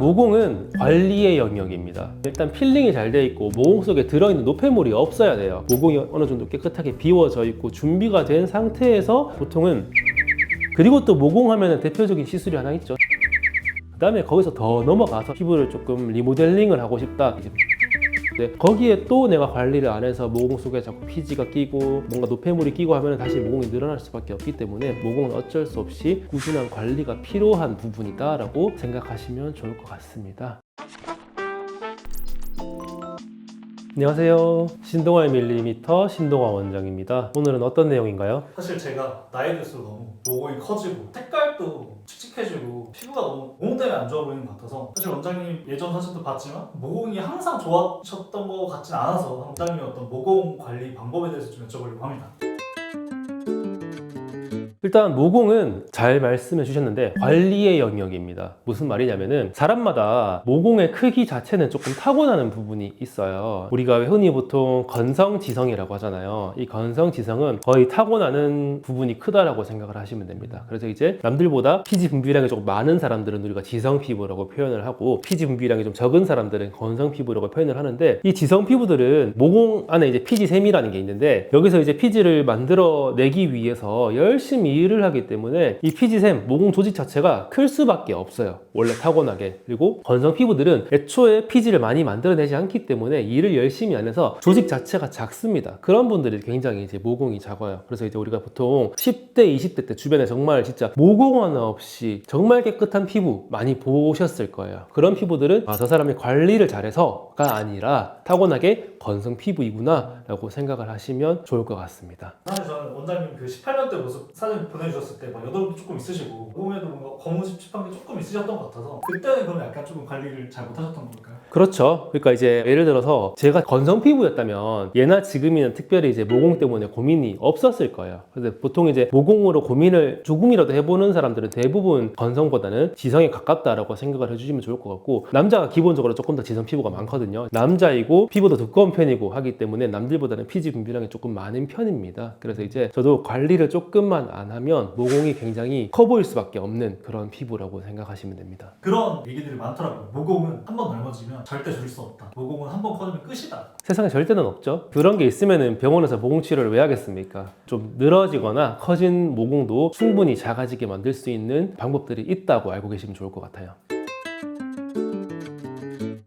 모공은 관리의 영역입니다. 일단 필링이 잘 돼 있고 모공 속에 들어있는 노폐물이 없어야 돼요. 모공이 어느 정도 깨끗하게 비워져 있고 준비가 된 상태에서 보통은 그리고 또 모공하면 대표적인 시술이 하나 있죠. 그 다음에 거기서 더 넘어가서 피부를 조금 리모델링을 하고 싶다. 이제 네, 거기에 또 내가 관리를 안 해서 모공 속에 자꾸 피지가 끼고 뭔가 노폐물이 끼고 하면 다시 모공이 늘어날 수밖에 없기 때문에 모공은 어쩔 수 없이 꾸준한 관리가 필요한 부분이다라고 생각하시면 좋을 것 같습니다. 안녕하세요. 신동아의 밀리미터 신동아 원장입니다. 오늘은 어떤 내용인가요? 사실 제가 나이 들수록 모공이 커지고 색깔 도 칙칙해지고 피부가 너무 모공 때문에 안 좋아 보이는 것 같아서 사실 원장님 예전 사진도 봤지만 모공이 항상 좋아졌던 것 같진 않아서 원장님 어떤 모공 관리 방법에 대해서 좀 여쭤보려고 합니다. 일단 모공은 잘 말씀해 주셨는데 관리의 영역입니다. 무슨 말이냐면은 사람마다 모공의 크기 자체는 조금 타고나는 부분이 있어요. 우리가 흔히 보통 건성지성이라고 하잖아요. 이 건성지성은 거의 타고나는 부분이 크다라고 생각을 하시면 됩니다. 그래서 이제 남들보다 피지 분비량이 조금 많은 사람들은 우리가 지성 피부라고 표현을 하고 피지 분비량이 좀 적은 사람들은 건성 피부라고 표현을 하는데 이 지성 피부들은 모공 안에 이제 피지 샘이라는 게 있는데 여기서 이제 피지를 만들어 내기 위해서 열심히 일을 하기 때문에 이 피지샘 모공 조직 자체가 클 수밖에 없어요. 원래 타고나게. 그리고 건성 피부들은 애초에 피지를 많이 만들어내지 않기 때문에 일을 열심히 안 해서 조직 자체가 작습니다. 그런 분들이 굉장히 이제 모공이 작아요. 그래서 이제 우리가 보통 10대, 20대 때 주변에 정말 진짜 모공 하나 없이 정말 깨끗한 피부 많이 보셨을 거예요. 그런 피부들은 아, 저 사람이 관리를 잘해서가 아니라 타고나게 건성 피부이구나 라고 생각을 하시면 좋을 것 같습니다. 사실 저는 원장님 그 18년 때 모습 사진 보내주셨을 때막 여드름도 조금 있으시고 모공에도 뭔가 거무집집한 게 조금 있으셨던 것 같아서 그때는 그럼 약간 조금 관리를 잘 못하셨던 걸까요? 그렇죠. 그러니까 이제 예를 들어서 제가 건성 피부였다면 예나 지금이는 특별히 이제 모공 때문에 고민이 없었을 거예요. 그래서 보통 이제 모공으로 고민을 조금이라도 해보는 사람들은 대부분 건성보다는 지성에 가깝다라고 생각을 해주시면 좋을 것 같고 남자가 기본적으로 조금 더 지성 피부가 많거든요. 남자이고 피부도 두꺼운 편이고 하기 때문에 남들보다는 피지 분비량이 조금 많은 편입니다. 그래서 이제 저도 관리를 조금만 안 하면 모공이 굉장히 커 보일 수밖에 없는 그런 피부라고 생각하시면 됩니다. 그런 얘기들이 많더라고요. 모공은 한 번 넓어지면 절대 줄일 수 없다. 모공은 한 번 커지면 끝이다. 세상에 절대는 없죠. 그런 게 있으면 병원에서 모공 치료를 왜 하겠습니까? 좀 늘어지거나 커진 모공도 충분히 작아지게 만들 수 있는 방법들이 있다고 알고 계시면 좋을 것 같아요.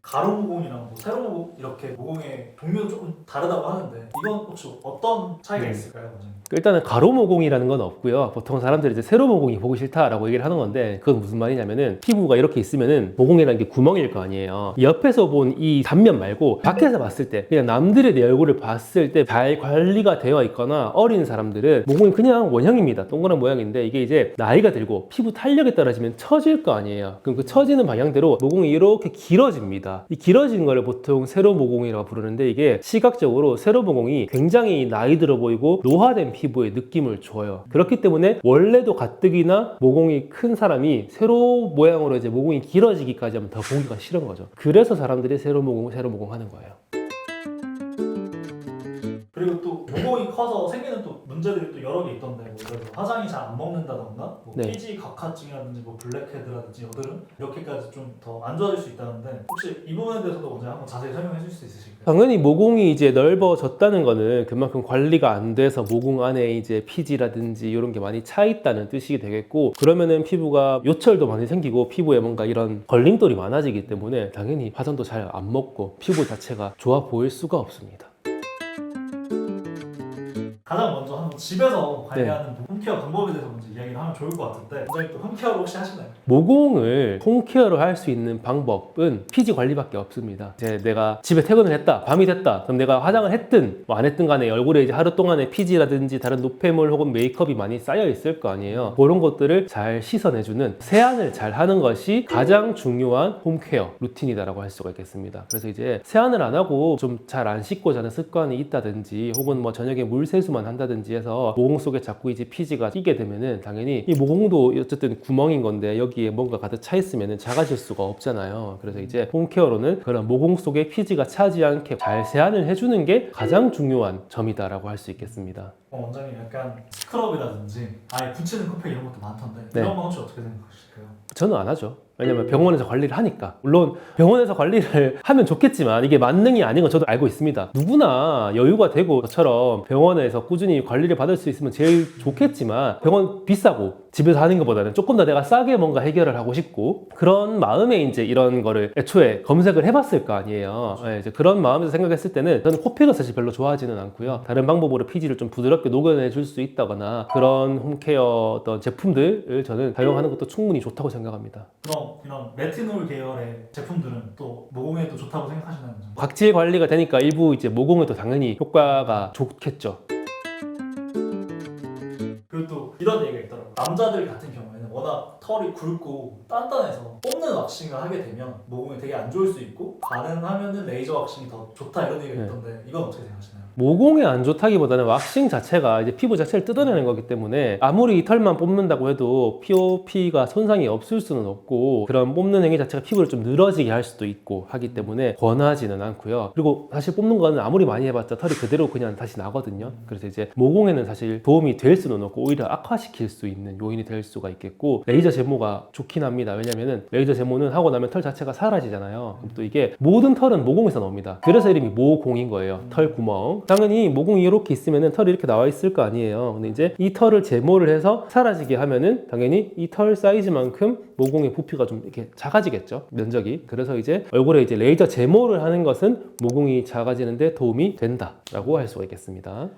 가로 모공이랑 모공 이렇게 모공의 종류는 조금 다르다고 하는데 이건 혹시 어떤 차이가 네. 있을까요, 원장님? 일단은 가로 모공이라는 건 없고요. 보통 사람들이 이제 세로 모공이 보기 싫다라고 얘기를 하는 건데 그건 무슨 말이냐면은 피부가 이렇게 있으면은 모공이라는 게 구멍일 거 아니에요. 옆에서 본 이 단면 말고 밖에서 봤을 때 그냥 남들의 내 얼굴을 봤을 때 잘 관리가 되어 있거나 어린 사람들은 모공이 그냥 원형입니다. 동그란 모양인데 이게 이제 나이가 들고 피부 탄력이 떨어지면 처질 거 아니에요. 그럼 그 처지는 방향대로 모공이 이렇게 길어집니다. 이 길어진 거를 보통 세로 모공이라고 부르는데 이게 시각적으로 세로 모공이 굉장히 나이 들어 보이고 노화된 피부의 느낌을 줘요. 그렇기 때문에 원래도 가뜩이나 모공이 큰 사람이 세로 모양으로 이제 모공이 길어지기까지 하면 더 보기가 싫은 거죠. 그래서 사람들이 세로 모공, 세로 모공 하는 거예요. 그리고 또 모공이 커서 또 문제들이 또 여러 개 있던데 뭐 예를 들어 화장이 잘 안 먹는다던가 뭐 네. 피지 각화증이라든지 뭐 블랙헤드라든지 여드름 이렇게까지 좀 더 안 좋아질 수 있다는데 혹시 이 부분에 대해서도 먼저 한번 자세히 설명해 주실 수 있으실까요? 당연히 모공이 이제 넓어졌다는 거는 그만큼 관리가 안 돼서 모공 안에 이제 피지라든지 이런 게 많이 차 있다는 뜻이 되겠고 그러면은 피부가 요철도 많이 생기고 피부에 뭔가 이런 걸림돌이 많아지기 때문에 당연히 화장도 잘 안 먹고 피부 자체가 좋아 보일 수가 없습니다. 가장 먼저 한번 집에서 네. 관리하는 홈케어 방법에 대해서 먼저 이야기를 하면 좋을 것 같은데 원장님 또 홈케어를 혹시 하시나요? 모공을 홈케어로 할 수 있는 방법은 피지 관리밖에 없습니다. 이제 내가 집에 퇴근을 했다, 밤이 됐다, 그럼 내가 화장을 했든 뭐 안 했든 간에 얼굴에 이제 하루 동안에 피지라든지 다른 노폐물 혹은 메이크업이 많이 쌓여 있을 거 아니에요. 그런 것들을 잘 씻어내주는 세안을 잘 하는 것이 가장 중요한 홈케어 루틴이다라고 할 수가 있겠습니다. 그래서 이제 세안을 안 하고 좀 잘 안 씻고 자는 습관이 있다든지 혹은 뭐 저녁에 물 세수만 한다든지 해서 모공 속에 자꾸 이제 피지가 끼게 되면은 당연히 이 모공도 어쨌든 구멍인 건데 여기에 뭔가 가득 차 있으면은 작아질 수가 없잖아요. 그래서 이제 홈케어로는 그런 모공 속에 피지가 차지 않게 잘 세안을 해주는 게 가장 중요한 점이다라고 할 수 있겠습니다. 어, 원장님 약간 스크럽이라든지 아예 붙이는 컴팩 이런 것도 많던데 네. 이런 건 혹시 어떻게 생각하실까요? 저는 안 하죠. 왜냐면 병원에서 관리를 하니까. 물론 병원에서 관리를 하면 좋겠지만 이게 만능이 아닌 건 저도 알고 있습니다. 누구나 여유가 되고 저처럼 병원에서 꾸준히 관리를 받을 수 있으면 제일 좋겠지만 병원 비싸고 집에서 하는 것보다는 조금 더 내가 싸게 뭔가 해결을 하고 싶고 그런 마음에 이제 이런 거를 애초에 검색을 해봤을 거 아니에요. 예, 이제 그런 마음에서 생각했을 때는 저는 코피가 사실 별로 좋아하지는 않고요. 다른 방법으로 피지를 좀 부드럽게 녹여내 줄 수 있다거나 그런 홈케어 어떤 제품들을 저는 사용하는 것도 충분히 좋다고 생각합니다. 그럼 이런 레티놀 계열의 제품들은 또 모공에 도 좋다고 생각하시나요? 각질 관리가 되니까 일부 이제 모공에도 당연히 효과가 좋겠죠. 남자들 같은 경우에는 워낙 털이 굵고 단단해서 뽑는 왁싱을 하게 되면 모공이 되게 안 좋을 수 있고 가능하면은 레이저 왁싱이 더 좋다 이런 얘기가 네. 있던데 이건 어떻게 생각하시나요? 모공에 안 좋다기보다는 왁싱 자체가 이제 피부 자체를 뜯어내는 거기 때문에 아무리 이 털만 뽑는다고 해도 POP가 손상이 없을 수는 없고 그런 뽑는 행위 자체가 피부를 좀 늘어지게 할 수도 있고 하기 때문에 권하지는 않고요. 그리고 사실 뽑는 거는 아무리 많이 해봤자 털이 그대로 그냥 다시 나거든요. 그래서 이제 모공에는 사실 도움이 될 수는 없고 오히려 악화시킬 수 있는 요인이 될 수가 있겠고 레이저 제모가 좋긴 합니다. 왜냐면은 레이저 제모는 하고 나면 털 자체가 사라지잖아요. 그럼 또 이게 모든 털은 모공에서 나옵니다. 그래서 이름이 모공인 거예요. 털 구멍. 당연히 모공이 이렇게 있으면은 털이 이렇게 나와 있을 거 아니에요. 근데 이제 이 털을 제모를 해서 사라지게 하면은 당연히 이 털 사이즈만큼 모공의 부피가 좀 이렇게 작아지겠죠. 면적이. 그래서 이제 얼굴에 이제 레이저 제모를 하는 것은 모공이 작아지는데 도움이 된다라고 할 수가 있겠습니다.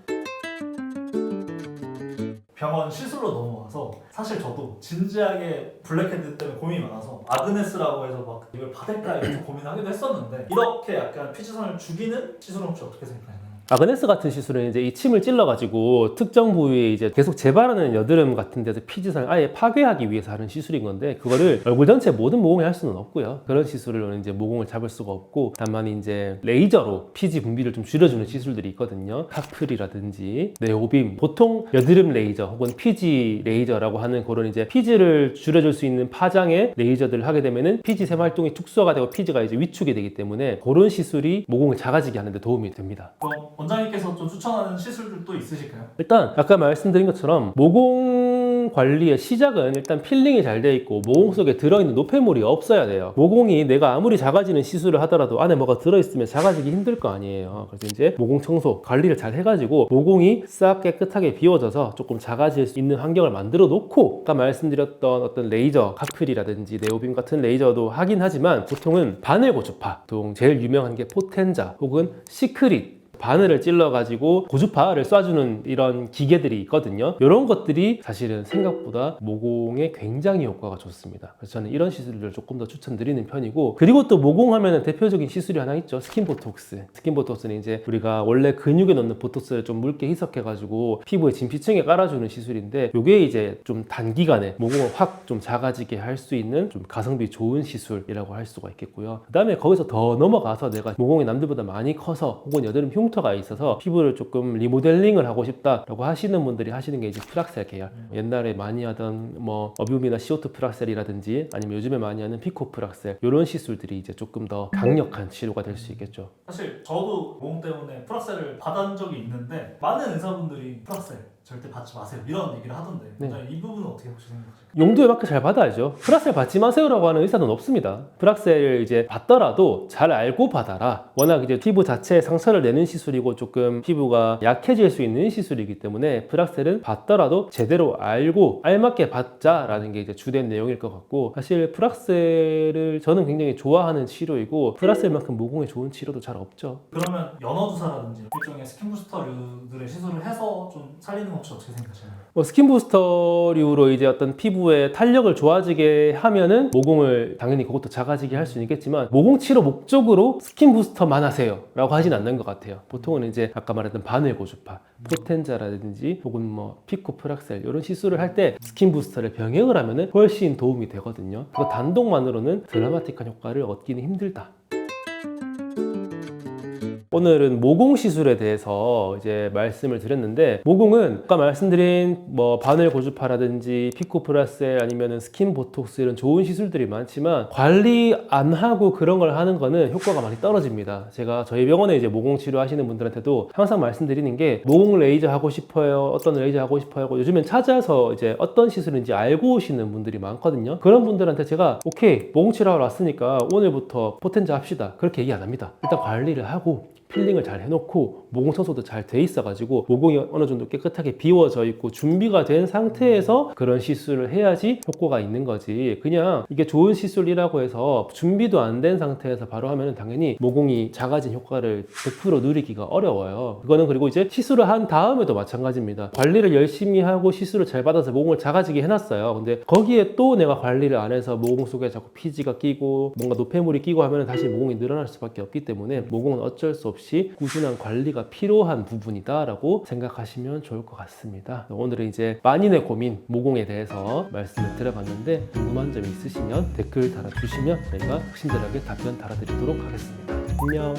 병원 시술로 넘어가서 사실 저도 진지하게 블랙헤드 때문에 고민이 많아서 아그네스라고 해서 막 이걸 받을까 이렇게 고민하기도 했었는데 이렇게 약간 피지선을 죽이는 시술은 혹시 어떻게 생각하나요? 아그네스 같은 시술은 이제 이 침을 찔러가지고 특정 부위에 이제 계속 재발하는 여드름 같은 데서 피지선을 아예 파괴하기 위해서 하는 시술인 건데 그거를 얼굴 전체 모든 모공에 할 수는 없고요. 그런 시술을 이제 모공을 잡을 수가 없고 다만 이제 레이저로 피지 분비를 좀 줄여주는 시술들이 있거든요. 카플이라든지 네오빔 보통 여드름 레이저 혹은 피지 레이저라고 하는 그런 이제 피지를 줄여줄 수 있는 파장의 레이저들을 하게 되면은 피지 세활동이 축소가 되고 피지가 이제 위축이 되기 때문에 그런 시술이 모공을 작아지게 하는데 도움이 됩니다. 그럼 원장님께서 좀 추천하는 시술들도 있으실까요? 일단 아까 말씀드린 것처럼 모공 관리의 시작은 일단 필링이 잘 돼 있고 모공 속에 들어있는 노폐물이 없어야 돼요. 모공이 내가 아무리 작아지는 시술을 하더라도 안에 뭐가 들어있으면 작아지기 힘들 거 아니에요. 그래서 이제 모공 청소 관리를 잘 해가지고 모공이 싹 깨끗하게 비워져서 조금 작아질 수 있는 환경을 만들어 놓고 아까 말씀드렸던 어떤 레이저 카플이라든지 네오빔 같은 레이저도 하긴 하지만 보통은 바늘 고주파 보통 제일 유명한 게 포텐자 혹은 시크릿 바늘을 찔러가지고 고주파를 쏴주는 이런 기계들이 있거든요. 이런 것들이 사실은 생각보다 모공에 굉장히 효과가 좋습니다. 그래서 저는 이런 시술들을 조금 더 추천드리는 편이고 그리고 또 모공하면 대표적인 시술이 하나 있죠. 스킨 보톡스. 스킨 보톡스는 이제 우리가 원래 근육에 넣는 보톡스를 좀 묽게 희석해가지고 피부의 진피층에 깔아주는 시술인데 이게 이제 좀 단기간에 모공을 확 좀 작아지게 할 수 있는 좀 가성비 좋은 시술이라고 할 수가 있겠고요. 그 다음에 거기서 더 넘어가서 내가 모공이 남들보다 많이 커서 혹은 여드름 흉 터가 있어서 피부를 조금 리모델링을 하고 싶다라고 하시는 분들이 하시는 게 이제 프락셀 계열. 옛날에 많이 하던 뭐 어뷰미나 CO2 프락셀이라든지 아니면 요즘에 많이 하는 피코 프락셀 이런 시술들이 이제 조금 더 강력한 치료가 될 수 있겠죠. 사실 저도 모공 때문에 프락셀을 받은 적이 있는데 많은 의사분들이 프락셀 절대 받지 마세요 이런 얘기를 하던데 네. 원장님 이 부분은 어떻게 혹시 생각하세요? 용도에 맞게 잘 받아야죠. 프락셀 받지 마세요라고 하는 의사는 없습니다. 프락셀 이제 받더라도 잘 알고 받아라. 워낙 이제 피부 자체에 상처를 내는 시술이고 조금 피부가 약해질 수 있는 시술이기 때문에 프락셀은 받더라도 제대로 알고 알맞게 받자라는 게 이제 주된 내용일 것 같고 사실 프락셀을 저는 굉장히 좋아하는 치료이고 프락셀만큼 모공에 좋은 치료도 잘 없죠. 그러면 연어 주사라든지 일종의 스킨 부스터류들의 시술을 해서 좀 살리는 건 혹시 어떻게 생각하시나요? 뭐 스킨 부스터류로 이제 어떤 피부의 탄력을 좋아지게 하면은 모공을 당연히 그것도 작아지게 할 수는 있겠지만 모공 치료 목적으로 스킨 부스터만 하세요 라고 하진 않는 것 같아요. 보통은 이제 아까 말했던 바늘 고주파, 포텐자라든지 혹은 뭐 피코 프락셀 이런 시술을 할 때 스킨 부스터를 병행을 하면은 훨씬 도움이 되거든요. 그거 단독만으로는 드라마틱한 효과를 얻기는 힘들다. 오늘은 모공 시술에 대해서 이제 말씀을 드렸는데 모공은 아까 말씀드린 뭐 바늘 고주파라든지 피코 플러스 아니면은 스킨 보톡스 이런 좋은 시술들이 많지만 관리 안 하고 그런 걸 하는 거는 효과가 많이 떨어집니다. 제가 저희 병원에 이제 모공 치료 하시는 분들한테도 항상 말씀드리는 게 모공 레이저 하고 싶어요. 어떤 레이저 하고 싶어요. 하고 요즘엔 찾아서 이제 어떤 시술인지 알고 오시는 분들이 많거든요. 그런 분들한테 제가 오케이 모공 치료하러 왔으니까 오늘부터 포텐즈 합시다. 그렇게 얘기 안 합니다. 일단 관리를 하고 필링을 잘 해놓고 모공 청소도 잘 돼 있어가지고 모공이 어느 정도 깨끗하게 비워져 있고 준비가 된 상태에서 그런 시술을 해야지 효과가 있는 거지. 그냥 이게 좋은 시술이라고 해서 준비도 안 된 상태에서 바로 하면 당연히 모공이 작아진 효과를 100% 누리기가 어려워요. 그거는 그리고 이제 시술을 한 다음에도 마찬가지입니다. 관리를 열심히 하고 시술을 잘 받아서 모공을 작아지게 해놨어요. 근데 거기에 또 내가 관리를 안 해서 모공 속에 자꾸 피지가 끼고 뭔가 노폐물이 끼고 하면 다시 모공이 늘어날 수밖에 없기 때문에 모공은 어쩔 수 없이 꾸준한 관리가 필요한 부분이다라고 생각하시면 좋을 것 같습니다. 오늘은 이제 만인의 고민 모공에 대해서 말씀을 드려봤는데 궁금한 점이 있으시면 댓글 달아주시면 저희가 친절하게 답변 달아드리도록 하겠습니다. 안녕.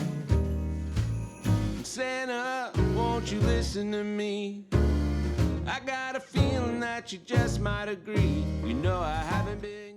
Santa, won't you listen to me? I got a feeling that you just might agree. You know I haven't been.